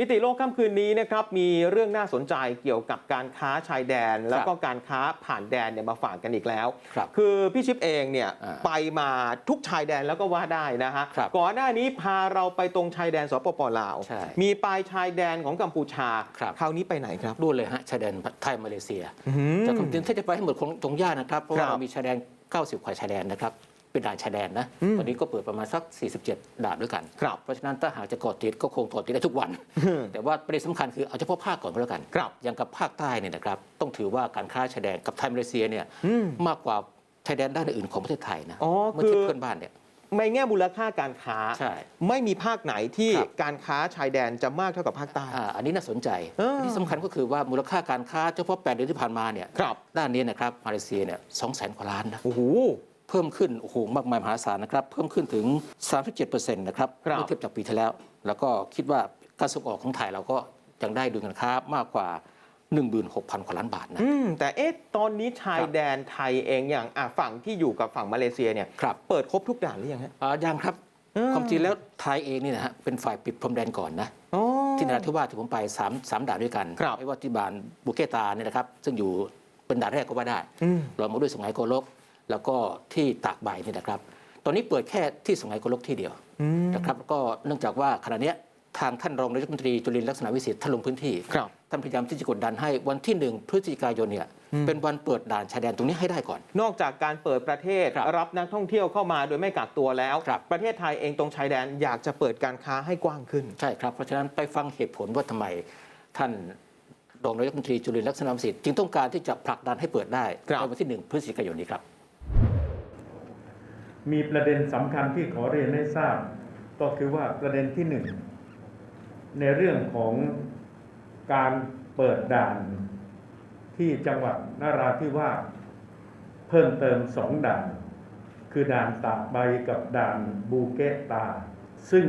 มิติโลกค่ำคืนนี้นะครับมีเรื่องน่าสนใจเกี่ยวกับการค้าชายแดน แล้วก็การค้าผ่านแดนเนี่ยมาฝากกันอีกแล้วครับคือพี่ชิปเองเนี่ยอ่าไปมาทุกชายแดนแล้วก็ว่าได้นะฮะครับก่อนหน้านี้พาเราไปตรงชายแดนสปปลาวใช่มีปลายชายแดนของกัมพูชาครับคราวนี้ไปไหนครับดูเลยฮะชายแดนไทยมาเลเซียอื้อหือแต่ความจริงถ้าจะไปให้หมดคงตรงยากนะครับเพราะว่าครับเรามีชายแดน 90กว่าชายแดนนะครับ เป็นด่านชายแดนนะอืมตอนนี้ก็เปิดประมาณสัก 47 ด่านด้วยกันครับเพราะฉะนั้นถ้าหากจะกดติดก็คงกดติดได้ทุกวัน แต่ว่าประเด็นสำคัญคือเอาเฉพาะภาคก่อนก็แล้วกันครับอย่างกับภาคใต้เนี่ยนะครับต้องถือว่าการค้าชายแดนกับไทยมาเลเซียเนี่ยอืมมากกว่าชายแดนด้านอื่นของประเทศไทยนะอ๋อเมื่อเทียคืบอเพื่อนบ้านเนี่ยในแง่มูลค่าการค้าใช่ไม่มีภาคไหนที่ครับการค้าชายแดนจะมากเท่ากับภาคใต้อ่าอันนี้น่าสนใจเออที่สำคัญก็คือว่ามูลค่าการค้าเฉพาะ8เดือนที่ผ่านมาเนี่ยครับด้านนี้นะครับมาเลเซียเนี่ยสองแสนกว่าล้านนะโอ้โห เพิ่มขึ้นโอ้โหมากมายมหาศาลนะครับ เพิ่มขึ้นถึง 37%นะครับครับเมื่อเทียบจากปีที่แล้ว แล้วก็คิดว่าการส่งออกของไทยเราก็ยังได้ดุลการค้ามากกว่า 16,000 กว่าล้านบาทนะ อืมแต่เอ๊ะตอนนี้ชายครับแดนไทยเองอย่างอะฝั่งที่อยู่กับฝั่งมาเลเซียเนี่ยครับ เปิดครบทุกด่านหรือยังฮะ อ่ายังครับ อืม ความจริงแล้วไทยเองนี่นะฮะเป็นฝ่ายปิดพรมแดนก่อนนะ อ๋อ ที่นราธิวาสที่ผมไป3 3ด่านด้วยกันครับไม่ว่าที่บานบุเกตาเนี่ยนะครับ ซึ่งอยู่เป็นด่านแรกก็ว่าได้อืมรองมาด้วยสงไหโกลก แล้วก็ที่ตากใบนี่นะครับ ตอนนี้เปิดแค่ที่สงไหโกลกที่เดียวอืมนะครับแล้วก็เนื่องจากว่าขณะเนี้ยทางท่านรองนายกรัฐมนตรีจุลินทร์ลักษณะวิสิทธิ์ท่านลงพื้นที่ครับท่านพยายามที่จะกดดันให้วันที่หนึ่งพฤศจิกายนเนี่ยอืมเป็นวันเปิดด่านชายแดนตรงนี้ให้ได้ก่อน นอกจากการเปิดประเทศครับรับนักท่องเที่ยวเข้ามาโดยไม่กักตัวแล้วครับประเทศไทยเองตรงชายแดนอยากจะเปิดการค้าให้กว้างขึ้นใช่ครับเพราะฉะนั้นไปฟังเหตุผลว่าทำไมท่านรองนายกรัฐมนตรีจุลินทร์ลักษณะวิสิทธิ์จึงต้องการที่จะผลักดันให้เปิดได้ครับในวันที่หนึ่งพฤศจิกายนนี้ครับ มีประเด็นสำคัญที่ขอเรียนให้ทราบ ก็คือว่าประเด็นที่หนึ่งในเรื่องของการเปิดด่านที่จังหวัดนราธิวาสเพิ่มเติมสองด่าน คือด่านตากใบกับด่านบูเกตตา ซึ่ง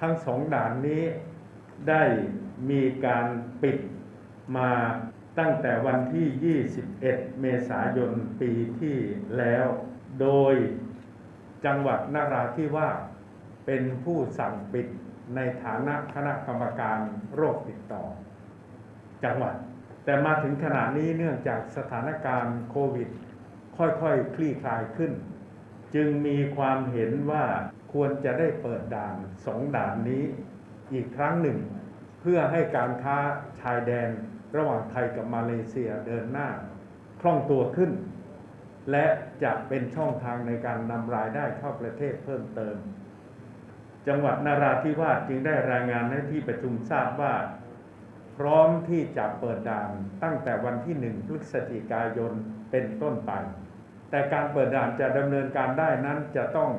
ทั้งสองด่านนี้ได้มีการปิดมาตั้งแต่วันที่ 21 เมษายนปีที่แล้ว โดย จังหวัดนราธิวาสเป็นผู้สั่งปิดในฐานะคณะกรรมการโรคติดต่อ จังหวัด แต่มาถึงขณะนี้เนื่องจากสถานการณ์โควิด ค่อยๆ คลี่คลายขึ้น จึงมีความเห็นว่าควรจะได้เปิดด่านสองด่านนี้อีกครั้งหนึ่ง เพื่อให้การค้าชายแดนระหว่างไทยกับมาเลเซียเดินหน้า คล่องตัวขึ้น และจะเป็นช่องทางในการนำรายได้เข้าประเทศเพิ่มเติม จังหวัดนราธิวาสจึงได้รายงานให้ที่ประชุมทราบว่า พร้อมที่จะเปิดด่านตั้งแต่วันที่หนึ่งพฤศจิกายนเป็นต้นไป แต่การเปิดด่านจะดำเนินการได้นั้นจะต้อง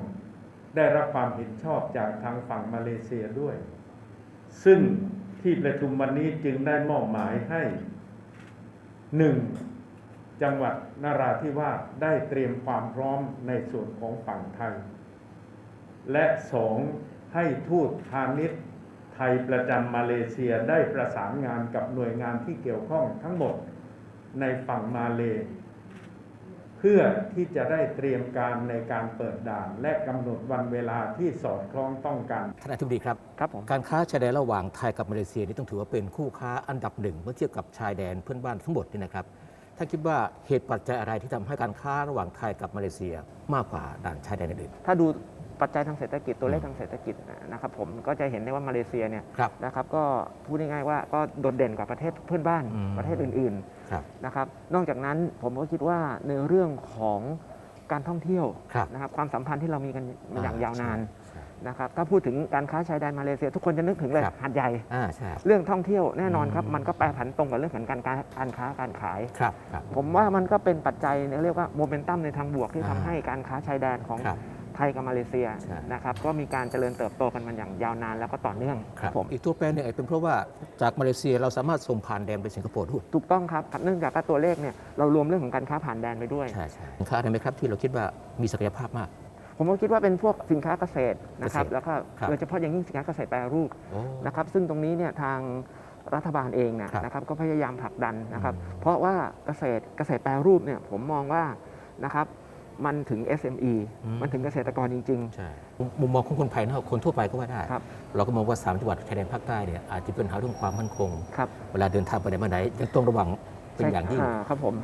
ได้รับความเห็นชอบจากทางฝั่งมาเลเซียด้วย ซึ่งที่ประชุมวันนี้จึงได้มอบหมายให้หนึ่ง จังหวัดนราธิวาสได้เตรียมความพร้อมในส่วนของฝั่งไทย และสองให้ทูตพาณิชย์ไทยประจำมาเลเซียได้ประสานงานกับหน่วยงานที่เกี่ยวข้องทั้งหมดในฝั่งมาเลเพื่อที่จะได้เตรียมการในการเปิดด่าน และกำหนดวันเวลาที่สอดคล้องต้องกันท่านอธิบดีครับครับผมการค้าชายแดนระหว่างไทยกับมาเลเซียนี่ต้องถือว่าเป็นคู่ค้าอันดับหนึ่งเมื่อเทียบกับชายแดนเพื่อนบ้านทั้งหมดนี่นะครับ ท่านคิดว่าเหตุปัจจัยอะไรที่ทำให้การค้าระหว่างไทยกับมาเลเซียมากกว่าด่านชายแดนอื่นถ้าดูปัจจัยทางเศรษฐกิจตัวเลขอืมทางเศรษฐกิจนะครับผมก็จะเห็นได้ว่ามาเลเซียเนี่ยครับนะครับก็พูดง่ายๆว่าก็โดดเด่นกว่าประเทศเพื่อนบ้านอืมประเทศอื่นครับๆนะครับนอกจากนั้นผมก็คิดว่าในเรื่องของการท่องเที่ยวครับนะครับความสัมพันธ์ที่เรามีกันมาอย่างยาวนานใช่ นะครับถ้าพูดถึงการค้าชายแดนมาเลเซีย ทุกคนจะนึกถึงเลยครับ หาดใหญ่ อ่าใช่ เรื่องท่องเที่ยวแน่นอนครับ อืม มันก็แปรผันตรงกับเรื่องของการค้าการค้าการขาย ครับครับ ผมว่ามันก็เป็นปัจจัยเรียกว่าโมเมนตัมในทางบวกที่อ่าทำให้การค้าชายแดนของครับ ไทยกับมาเลเซียใช่ นะครับก็มีการเจริญเติบโตกันมาอย่างยาวนานแล้วก็ต่อเนื่องครับผมอีกตัวแปรหนึ่งอาจเป็นเพราะว่าจากมาเลเซียเราสามารถส่งผ่านแดนไปสิงคโปร์ด้วยถูกต้องครับเนื่องจากว่าตัวเลขเนี่ยเรารวมเรื่องของการค้าผ่านแดนไปด้วย ใช่ใช่สินค้าอะไรไหมครับที่เราคิดว่ามีศักยภาพมาก ผมก็คิดว่าเป็นพวกสินค้าเกษตรนะครับเกษตรแล้วก็ครับ โดยเฉพาะอย่างยิ่งสินค้าเกษตรแปรรูปโอ้ นะครับ ซึ่งตรงนี้เนี่ยทางรัฐบาลเองเนยครับนะครับก็พยายามผลักดันนะครับอืมเพราะว่าเกษตรเกษตรแปรรูปเนี่ยผมมองว่านะครับมันถึง SME อืม มันถึงเกษตรกรจริง ใช่มุมมองของคนภายนอกคนทั่วไปก็ว่าได้ ครับ เราก็มองว่าสามจังหวัดชายแดนภาคใต้เนี่ยอาจจะเป็นปัญหาเรื่องความมั่นคง ๆ ครับเวลาเดินทางไปไหนมาไหนยังต้องระวังเป็นอย่างยิ่งใช่ครับผม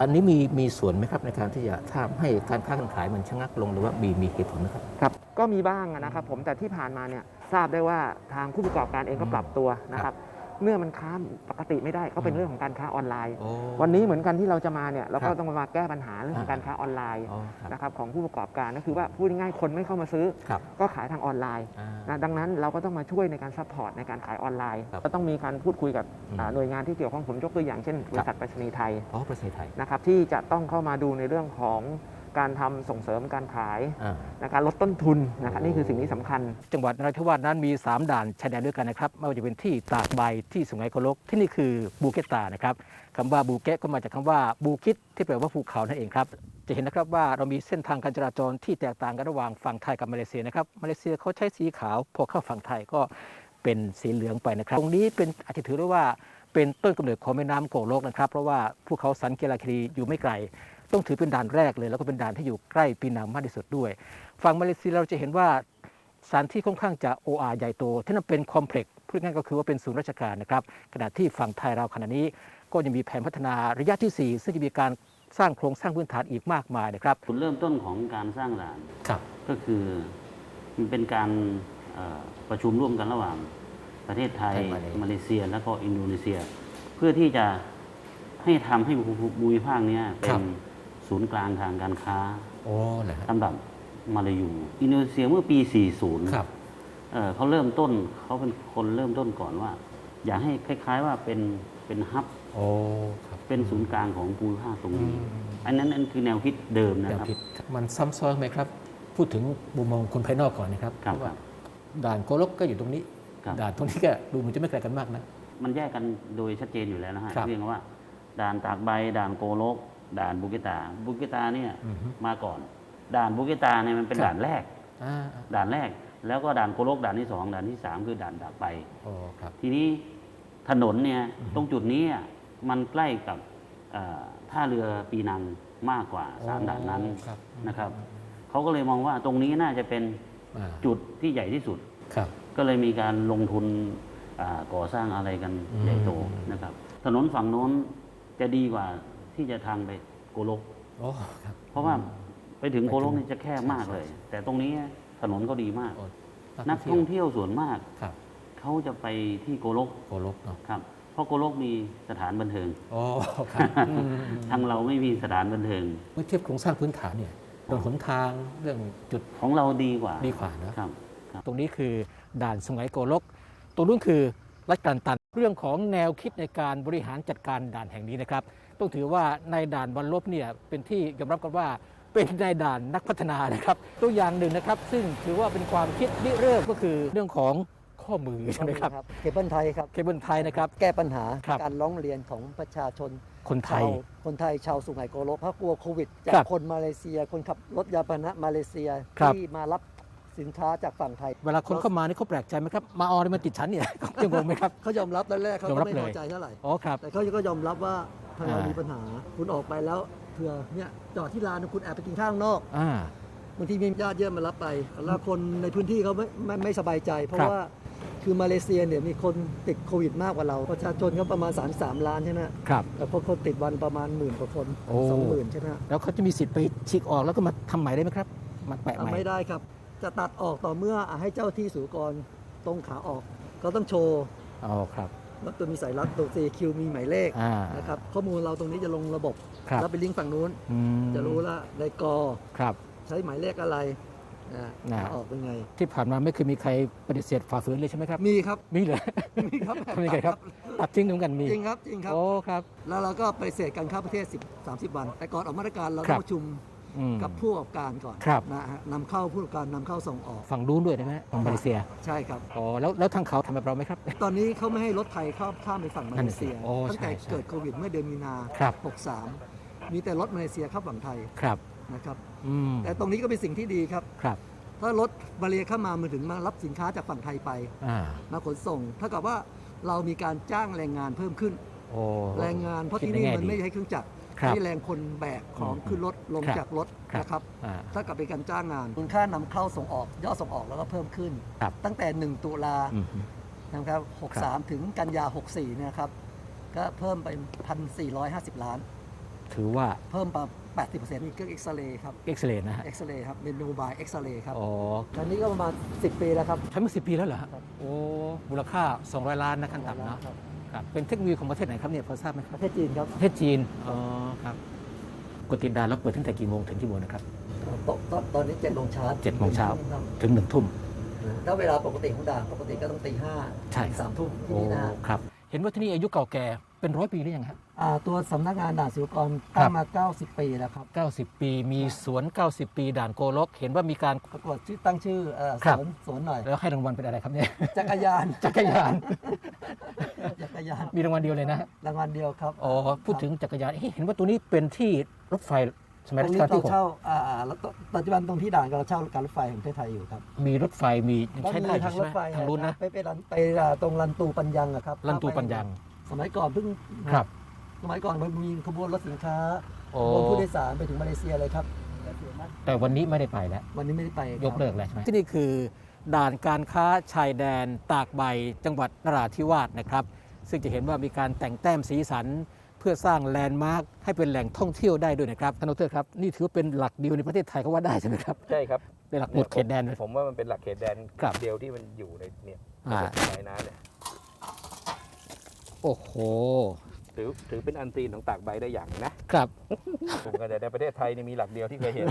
อันนี้มีมีส่วนไหมครับในการที่จะทำให้การค้าการขายมันชะงักลงหรือว่ามีมีเหตุผลไหมครับ ครับ ก็มีบ้างนะครับผมแต่ที่ผ่านมาเนี่ยทราบได้ว่าทางผู้ประกอบการเองก็ปรับตัวนะครับบ เมื่อมันค้าปกติไม่ได้ก็เป็นอืมเรื่องของการค้าออนไลน์ โอ้ วันนี้เหมือนกันที่เราจะมาเนี่ยเราครัก็บต้องมาแก้ปัญหาเรื่องของอ่าการค้าออนไลน์อ๋อครับ นะครับของผู้ประกอบการก็คือว่าพูดง่ายๆคนไม่เข้ามาซื้อ ครับก็ขายทางออนไลน์อ่า นะดังนั้นเราก็ต้องมาช่วยในการซัพพอร์ตในการขายออนไลน์ ครับก็ต้องมีการพูดคุยกับอืมอ่าหน่วยงานที่เกี่ยวข้องผมยกตัวอย่างเช่นบริษัทไปรษณีย์ไทยอ๋อประเทศไทย นะครับที่จะต้องเข้ามาดูในเรื่องของ การทำส่งเสริมการขายอ่านะการลดต้นทุนนะครับโอ้นี่คือสิ่งที่สำคัญ จังหวัดนราธิวาสนั้นมี 3 ด่านชายแดนด้วยกันนะครับไม่ว่าจะเป็นที่ตากใบที่สุไหงโกลกที่นี่คือบูเกตตานะครับคำว่าบูเกตก็มาจากคำว่าบูคิดที่แปลว่าภูเขานั่นเองครับจะเห็นนะครับว่าเรามีเส้นทางการจราจรที่แตกต่างกันระหว่างฝั่งไทยกับมาเลเซียนะครับมาเลเซียเขาใช้สีขาวพอเข้าฝั่งไทยก็เป็นสีเหลืองไปนะครับ ตรงนี้เป็นอาจจะถือได้ว่าเป็นต้นกำเนิดของแม่น้ำโกลกนะครับ เพราะว่าภูเขาสันเกลาคีรีอยู่ไม่ไกล ต้องถือเป็นด่านแรกเลย แล้วก็เป็นด่านที่อยู่ใกล้ปีนังมากที่สุดด้วย ฝั่งมาเลเซียเราจะเห็นว่าสถานที่ค่อนข้างจะโออาใหญ่โตที่นั่นเป็นคอมเพล็กซ์พูดง่ายๆก็คือว่าเป็นศูนย์ราชการนะครับขณะที่ฝั่งไทยเราขณะนี้ก็ยังมีแผนพัฒนาระยะที่ 4 ซึ่งจะมีการสร้างโครงสร้างพื้นฐานอีกมากมายนะครับจุดเริ่มต้นของการสร้างด่านครับก็คือมันเป็นการเอ่อประชุมร่วมกันระหว่างประเทศไทยไทยมาเลมาเลเซีย แล้วก็อินโดนีเซีย เพื่อที่จะให้ทำให้ภูมิภาคเนี้ยเป็น ศูนย์กลางทางการค้าโอ้เหรอฮะลำดับมาลายูอินโดนีเซียเมื่อปี 40 ครับ เอ่อเขาเริ่มต้นเขาเป็นคนเริ่มต้นก่อนว่า อยากให้คล้าย ๆ ว่าเป็นเป็นฮับโอ้ครับ เป็นศูนย์กลางของภูมิภาคตรงนี้ อืม อันนั้นนั่นคือแนวคิดเดิมแนนะวครับคิดมันซ้ำซ้อนไหมครับ พูดถึงมุมมองคนภายนอกก่อนนะครับครับเพาะว่าด่านโกลกก็อยู่ตรงนี้ ครับ ด่านตรงนี้ก็ดูเหมันจะไม่ไกลกันมากนะ มันแยกกันโดยชัดเจนอยู่แล้วนะฮะครับ เรียกว่า ด่านตากใบด่านโกโลก ด่านบุกิตาบุกิตาเนี่ยอือฮึมาก่อน ด่านบุกิตาเนี่ยมันเป็นครับด่านแรกอ่าด่านแรก แล้วก็ด่านโกโลกด่านที่สองด่านที่สามคือด่านตากใบโอ้ครับทีนี้ถนนเนี่ยอือฮึตรงจุดนี้อะมันใกล้กับเอ่อท่าเรือปีนังมากกว่าสามด่านนั้นครับนะครับเขาก็เลยมองว่าตรงนี้น่าจะเป็นอ่าจุดที่ใหญ่ที่สุดครับก็เลยมีการลงทุนอ่าก่อสร้างอะไรกันอืมใหญ่โตนะครับ ถนนฝั่งโน้นจะดีกว่า ที่จะทางไปโกลก โอ้ครับ เพราะว่าไปถึงไปถึงโกลกนี่จะแคบมากเลยใช่ใช่แต่ตรงนี้ถนนก็ดีมากโอ้นักท่องเที่ยวส่วนมากครับเขาจะไปที่โกลกโกลกเนาะครับ เพราะโกลกมีสถานบันเทิงโอ้ครับอืมทางเราไม่มีสถานบันเทิงเมื่อเทียบโครงสร้างพื้นฐานเนี่ยเรื่องหนทางเรื่องจุดของเราดีกว่าดีกว่านะครับ ตรงนี้คือด่านสุไหงโกลกตรงนู้นคือรัชการตันเรื่องของแนวคิดในการบริหารจัดการด่านแห่งนี้นะครับ ต้องถือว่าในด่านวันลบเนี่ยเป็นที่ยอมรับกันว่าเป็นในด่านนักพัฒนานะครับ ตัวอย่างหนึ่งนะครับ ซึ่งถือว่าเป็นความคิดริเริ่มก็คือเรื่องของข้อมือใช่ไหมครับเคเบิลไทยครับเคเบิลไทยนะครับ แก้ปัญหาครับการร้องเรียนของประชาชนคนไทชายวคนไทยชาวสุไหงโกลกเพราะกลัวโควิดจาครักบคนมาเลเซีย คนขับรถยานพาหนะมาเลเซียครับที่มารับ สินค้าจากฝั่งไทย เวลาคนเข้ามานี่เขาแปลกใจไหมครับ มาออนี่มันติดฉันเนี่ยเขาจะงงไหมครับ เขายอมรับตอนแรกเขายอมก็รับไม่เลยพอใจเท่าไหร่อ๋อครับแต่เขาก็ยอมรับว่าทางเราอ่ามีมีปัญหา คุณออกไปแล้วเผื่อเนี่ยจอดที่ร้านคุณแอบไปกินข้างนอกอ่าบางทีมีญาติเยอะมารับไป แล้วคนในพื้นที่เขาไม่ไม่ไม่สบายใจ เพราะครับว่าคือมาเลเซียเนี่ยมีคนติดโควิดมากกว่าเรา ประชาชนเขาประมาณ 33 ล้านใช่ไหมครับแต่พอคนติดวันประมาณหมื่นกว่าคนโอ้สองหมื่นใช่ไหมแล้วเขาจะมีสิทธิ์ไปฉีกออกแล้วก็มาทำใหม่ได้ไหมครับมาแปะใหม่ทำไม่ได้ครับ จะตัดออกต่อเมื่อให้เจ้าที่สูกรตรงขาออก ก็ต้องโชว์อ๋อครับ ว่าตัวมีสายรัดตัว CQ มีหมายเลขอ่านะครับข้อมูลเราตรงนี้จะลงระบบ ครับแล้วไปลิงก์ฝั่งนู้น อืมจะรู้ละในกอครับ ใช้หมายเลขอะไรนะนะ ขาออกเป็นไง ที่ผ่านมาไม่เคยมีใครปฏิเสธฝ่าฝืนเลยใช่ไหมครับ มีครับ มีเลยมีครับ ทำยังไงครับ ตัดทิ้งเหมือนกันมี จริงครับจริงครับ โอ้ครับ แล้วเราก็ไปเสษการเข้าประเทศ10 30 วัน แต่ก่อนออกมาตรการเราครัต้อบงประชุม อืมกับผู้ประกอบการก่อนครับ นะฮะนำเข้าผู้ประกอบการนำเข้าส่งออกฝั่งนู้นด้วยได้ไหมฝั่งมาเลเซียใช่ครับ อ๋อแล้วแล้วทางเขาทำแบบเราไหมครับ ตอนนี้เขาไม่ให้รถไทยเข้าข้ามไปฝั่งมานั่เลนสิเซียโอ้ตั้งแต่ใช่ใช่เกิดโควิดเมื่อเดือนมีนา ครับ 63 มีแต่รถมาเลเซียเข้าฝั่งไทยครับ นะครับอืมแต่ตรงนี้ก็เป็นสิ่งที่ดีครับ ครับถ้ารถมาเลเซียเข้ามามาถึงมารับสินค้าจากฝั่งไทยไป อ่ามาขนส่งเท่ากับว่าเรามีการจ้างแรงงานเพิ่มขึ้น โอ้โอ้แรงงานเพราะคิดที่ในนี่แง่มันดีไม่ใช้เครื่องจักร ครับใช้แรงคนแบกของอืมขึ้นรถลงครับจากรถครับนะครับอ่าถ้ากับเป็นการจ้างงานคุณค่านำเข้าส่งออกยอดส่งออกแล้วก็เพิ่มขึ้น ครับ ตั้งแต่ 1 ตุลาอืม นะครับ63 ถึงกันยา 64เนี่ยนะครับ ก็เพิ่มไป 1,450 ล้าน ถือว่าเพิ่มมา80%มีเครื่องเอ็กซเรย์ครับเอ็กซเรย์นะฮะเอ็กซเรย์ครับเป็นโมบายเอ็กซเรย์ครับอ๋อตอนนี้ก็ประมาณ 10 ปีแล้วครับ ใช้มาสิปีแล้วเหรอฮะครับ โอ้มูลค่า 200 ล้านนะขั้นต่ำเนาะครับ ครับ เป็นเทคโนโลยีของประเทศไหนครับเนี่ยพอทราบไหมคปรับระเทศจีนครับประเทศจีน อ๋อครับกดติดดานแล้วเปิดตั้งแต่กี่โมงถึงกี่โมงนะครับ ตอนตอนตอนนี้7โมงเช้าเจ็ดโมงเช้า ครับถึงหนึ่งทุ่ม ถ้าเวลาปกติของด่านปกติก็ต้องตีห้าใช่สามทุ่มที่โอ้นี่นะฮะ ครับ เห็นว่าที่นี่อายุเก่าแก่ เป็นร้อยปีหรือยังฮะ อ่าตัวสำนักงานด่านศิลปากรครัตั้บงมา 90 ปีแล้วครับ 90 ปีมีสวน 90 ปีด่านโกลก เห็นว่ามีการ ประกวดชื่อตั้งชื่อเอ่อครัสบวนสวนหน่อย แล้วให้รางวัลเป็นอะไรครับเนี่ย จักรยาน จักรยาน จักรยานมีรางวัลเดียวเลยนะรางวัลเดียวครับอ๋อพูดถึงจักรยานเอ๊ะเห็นว่าตัวนี้เป็นที่รถไฟสตมัยรรังชนี้กาลเราที่หกเช่าอ่าอ่าแล้วตปัจจุบันตรงที่ด่านเราเช่าการรถไฟแห่งประเทศไทยอยู่ครับมีรถไฟมียังก็ใช้มีได้อยู่ทางใช่รไหถมไฟทางรุ่นนะ ไปไปรันไปอ่าตรงลันตูปัญญังอะครับลันตูปัญญัง สมัยก่อนเพิ่งครับ สมัยก่อนมันมีขบวนรถสินค้าโอ้ขบวนผู้โดยสารไปถึงมาเลเซียเลยครับแต่วันนี้ไม่ได้ไปแล้ว วันนี้ไม่ได้ไปครับ ยกเลิกแล้วใช่ไหม ที่นี่คือด่านการค้าชายแดนตากใบจังหวัดนราธิวาสนะครับ ซึ่งจะเห็นว่ามีการแต่งแต้มสีสัน เพื่อสร้างแลนด์มาร์คให้เป็นแหล่งท่องเที่ยวได้ด้วยนะครับท่านดรครับ นี่ถือว่าเป็นหลักเดียวในประเทศไทยก็ว่าได้ใช่ไหมครับ ใช่ครับเป็นหลักหมุดเขตแดนเลย ผมว่ามันเป็นหลักเขตแดนครับ เดียวที่มันอยู่ในเนี่ยอ่า สายน้ำเนี่ย โอ้โห ถือถือเป็นอันซีนของตากใบได้อย่างหนึ่งนะ ครับ ผมก็แต่ในประเทศไทยนี่มีหลักเดียวที่เคยเห็น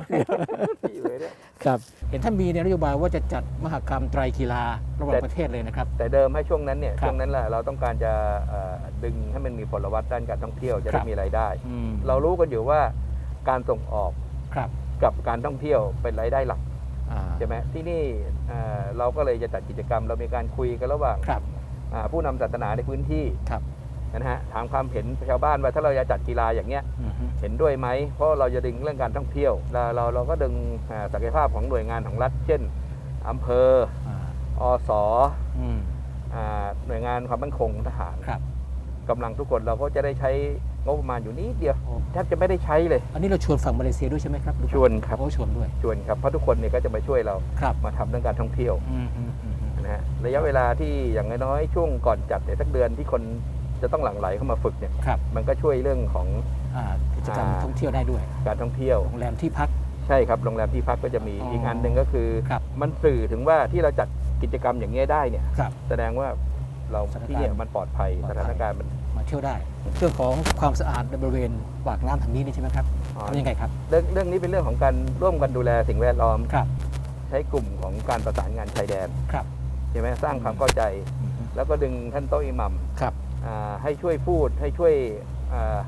ที่อยู่เลยเนี่ย ครับ เห็นท่านมีในนโยบายว่าจะจัดมหกรรมไตรกีฬาระหว่างแต่ ประเทศเลยนะครับ แต่เดิมให้ช่วงนั้นเนี่ยครับช่วงนั้นแหละเราต้องการจะเอ่อดึงให้มันมีผลวัตด้านการท่องเที่ยวจะครัได้บ มีรายได้ อืมเรารู้กันอยู่ว่าการส่งออกครับกับการท่องเที่ยวเป็นรายได้หลักอ่าใช่ไหมที่นี่เอ่อเราก็เลยจะจัดกิจกรรม เรามีการคุยกันระหว่าง ครับอ่า ผู้นำศาสนาในพื้นที่ครับนะฮะถามความเห็นชาวบ้านว่าถ้าเราจะจัดกีฬาอย่างเงี้ยอือฮึเห็นด้วยไหมเพราะเราจะดึงเรื่องการท่องเที่ยวเราเราเราก็ดึงอ่าศักยภาพของหน่วยงานของรัฐ เช่นอำเภออ่าอสอืมอ่าหน่วยงานความมั่นคงทหารครับกำลังทุกคนเราก็จะได้ใช้งบประมาณอยู่นิดเดียวแทบจะไม่ได้ใช้เลย อันนี้เราชวนฝั่งมาเลเซียด้วยใช่ไหมครับชวนครับโอ้ชวนด้วยชวนครับเพราะทุกคนเนี่ยก็จะมาช่วยเราครับมาทำเรื่องการท่องเที่ยวอืมอืมอืมอืม นะฮะระยะเวลาที่อย่างน้อยๆช่วงก่อนจัดเนี่ยสักเดือนที่คนจะต้องหลั่งไหลเข้ามาฝึกเนี่ยครับมันก็ช่วยเรื่องของอ่ากิจกรรมอ่าท่องเที่ยวได้ด้วยการท่องเที่ยว โรงแรมที่พัก ใช่ครับโรงแรมที่พักก็จะมีอ๋ออีอีกอันหนึ่งก็คือ ครับมันสื่อถึงว่าที่เราจัดกิจกรรมอย่างเงี้ยได้เนี่ย ครับแสดงว่าเราสถานการณ์ที่เนี่ยมันปลอดภัยปลอดภัยสถานการณ์มันมาเที่ยวได้ เรื่องของความสะอาดในบริเวณปากน้ำทางนี้นี่ใช่ไหมครับอ๋อทำยังไงครับเรื่องเรื่องนี้เป็นเรื่องของการร่วมกันดูแลสิ่งแวดล้อม ครับ ใช้กลุ่มของการประสานงานชายแดนครับ ใช่ไหมสร้างความเข้าใจอือฮึแล้วก็ดึงท่านโต๊ะอิหมัมครับอ่าให้ช่วยพูดให้ช่วยอา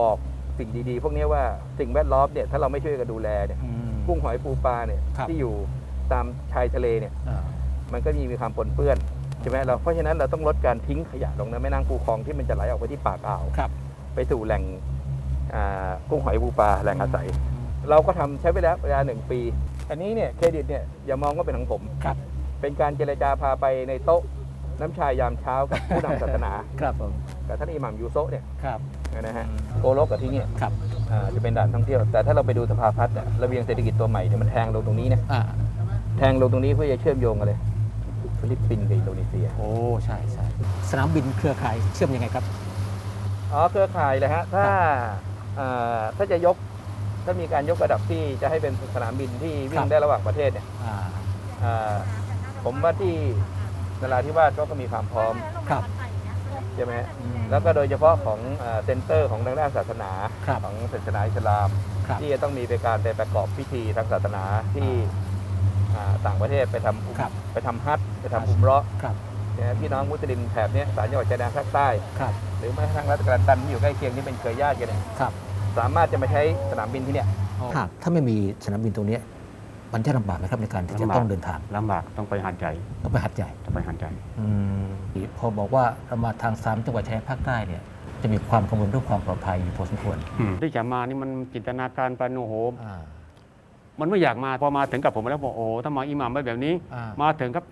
บอกสิ่งดีๆ พวกนี้ว่าสิ่งแวดล้อมเนี่ยถ้าเราไม่ช่วยกันดูแลเนี่ยอืมกุ้งหอยปูปลาเนี่ยครับที่อยู่ตามชายทะเลเนี่ยอ่ามันก็มีมีความปนเปื้อนใช่ไหมเราเพราะฉะนั้นเราต้องลดการทิ้งขยะลงในแม่น้ำคูคลองที่มันจะไหลออกไปที่ปากอ่าวครับไปสู่แหล่งอ่ากุ้งหอยปูปลาแหล่งอาศัย เราก็ทำใช้เวลาเวลาหนึ่งปี อันนี้เนี่ยเครดิตเนี่ยอย่ามองว่าเป็นของผมครับ เป็นการเจรจาพาไปในโต๊ะน้ำชายยามเช้ากับผู้นำศาสนา ครับผมกับท่านอิหมัมยูโซะเนี่ยครับนะฮะโกโลกกับที่เนี่ยครับอ่าจะเป็นด่านท่องเที่ยว แต่ถ้าเราไปดูสภาพัฒน์เนี่ยระเบียงเศรษฐกิจตัวใหม่เนี่ยมันแทงลงตรงนี้นะอ่าแทงลงตรงนี้เพื่อจะเชื่อมโยงกันเลยฟิลิปปินส์กับอินโดนีเซียโอ้ใช่ใช่สนามบินเครือข่ายเชื่อมยังไงครับอ๋อเครือข่ายเลยฮะถ้าอ่าถ้าจะยกถ้ามีการยกระดับที่จะให้เป็นสนามบินที่วิ่ครังบได้ระหว่างประเทศเนี่ยอ่าอ่า ผมว่าที่นราธิวาสก็ก็มีความพร้อมครับ ใช่ไหมฮะอืม แล้วก็โดยเฉพาะของอ่าเซ็นเตอร์ของทางด้านศาสนาครับของศาสนาอิสลาม ครับ ที่จะต้องมีไปการไปประกอบพิธีทางศาสนาที่อ่าต่างประเทศไปทำอุมครับ ไปทำฮัจญ์ไปทำอุมเราะห์ครับนะฮะพี่น้องมุสลิมแถบเนี้ยสามจังหวัดชายแดนภาคใต้ ครับหรือแม้กระทั่งรัฐกาลตันที่อยู่ใกล้เคียงที่เป็นเครือญาติกันเนี่ยครับ สามารถจะมาใช้สนามบินที่เนี่ยหากถ้าไม่มีสนามบินตรงเนี้ย มันจะลำบากไหมครับในการที่จะลำบาก ต้องเดินทางลำบากต้องไปหาดใหญ่ต้องไปหัดใหญ่ต้องไปหาดใหญ่อืมพอบอกว่าเรามาทางสามจังหวัดชายแดนภาคใต้เนี่ยจะมีความกังวลเรื่องความปลอดภัยอยู่พอสมควรที่จะมานี่มันจินตนาการไปโอ้โห อ่ามันไม่อยากมาพอมาถึงกับผมแล้วบอกโอ้โหถ้ามาอิหมัมไปแบบนี้ อ่า มาถึงกับ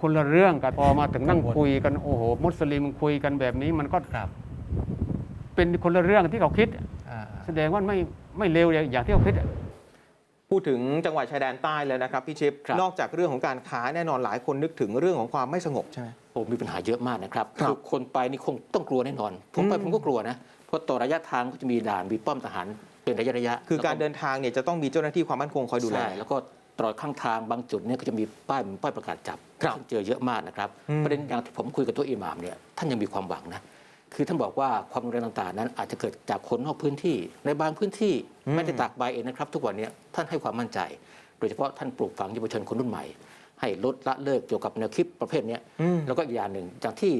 คนละเรื่องกันพอมาถึงนั่งกังวลคุยกันโอ้โห มุสลิมคุยกันแบบนี้ มันก็ครับเป็นคนละเรื่องที่เขาคิดแสดงว่าไม่ไม่เร็วอย่างที่เขาคิด พูดถึงจังหวัดชายแดนใต้เลยนะครับพี่ชิปครับนอกจากเรื่องของการค้าแน่นอนหลายคนนึกถึงเรื่องของความไม่สงบใช่ไหมโอ้มีปัญหาเยอะมากนะครับครับอคนไปนี่คงต้องกลัวแน่นอน ผมไปอืมผมก็กลัวนะเพราะต่อระยะทางก็จะมีด่านมีป้อมทหารเป็นระยะระยะ คือการแล้วเดินทางเนี่ยจะต้องมีเจ้าหน้าที่ความมั่นคงคอยดูแลใช่แล้วก็ตลอดข้างทางบางจุดเนี่ยก็จะมีป้ายเหมือนป้ายประกาศจับครับซึ่งเจอเยอะมากนะครับอืมประเด็นอย่างที่ผมคุยกับตัวอิหม่ามเนี่ยท่านยังมีความหวังนะ คือท่านบอกว่าความรุนแรงต่างๆ นั้นอาจจะเกิดจากคนนอกพื้นที่ ในบางพื้นที่ไม่ได้ตากใบเองนะครับ ทุกวันเนี้ท่านให้ความมั่นใจ โดยเฉพาะท่านปลูกฝังเยาวชนคนรุ่นใหม่ ให้ลดละเลิกเกี่ยวกับแนวคิดประเภทเนี้ยอืมแล้วก็อีกอย่างหนึ่งจากที่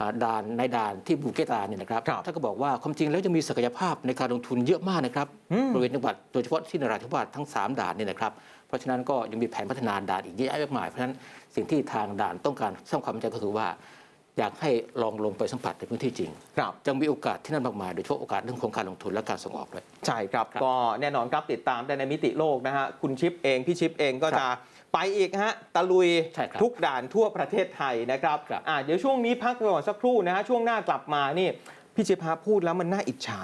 อ่าด่านในด่านที่บูเกตาเนี่ยนะครับครับท่านก็บอกว่าความจริงแล้วจะมีศักยภาพในการลงทุนเยอะมากนะครับอืมบริเวณจังหวัดโดยเฉพาะที่นราธิวาสทั้ง 3 ด่านเนี่ยนะครับเพราะฉะนั้นก็ยังมีแผนพัฒนาด่านอีกเยอะแยะมากมายเพราะฉะนั้นสิ่งที่ทางด่านต้องการสร้างความมั่นใจก็คือว่า อยากให้ลองลงไปสัมผัสในพื้นที่จริงครับจะมีโอกาสที่นั่นมากมายโดยเฉพาะโอกาสเรื่องของการลงทุนและการส่งออกด้วยใช่ครับครับก็แน่นอนครับติดตามได้ในมิติโลกนะฮะคุณชิปเองพี่ชิปเองก็ครับจะไปอีกฮะตะลุยใช่ครับทุกด่านทั่วประเทศไทยนะครับครับอะเดี๋ยวช่วงนี้พักไปก่อนสักครู่นะฮะช่วงหน้ากลับมานี่พี่ชิปฮะพูดแล้วมันน่าอิจฉา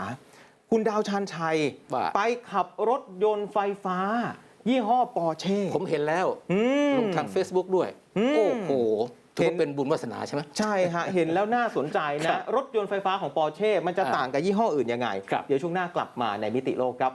คุณดาวชานชัยว่าไปขับรถยนต์ไฟฟ้า ยี่ห้อปอร์เช่ ผมเห็นแล้วอืมลงทาง Facebook ด้วยอืมโอ้โห ถือเห็ว่านเป็นบุญวาสนาใช่ไหม ใช่ฮะ เห็นแล้วน่าสนใจครันะ บรถยนต์ไฟฟ้าของปอร์เช่ มันจะอ่าต่างกับยี่ห้ออื่นยังไง ครับ เดี๋ยวช่วงหน้ากลับมาในมิติโลกครับ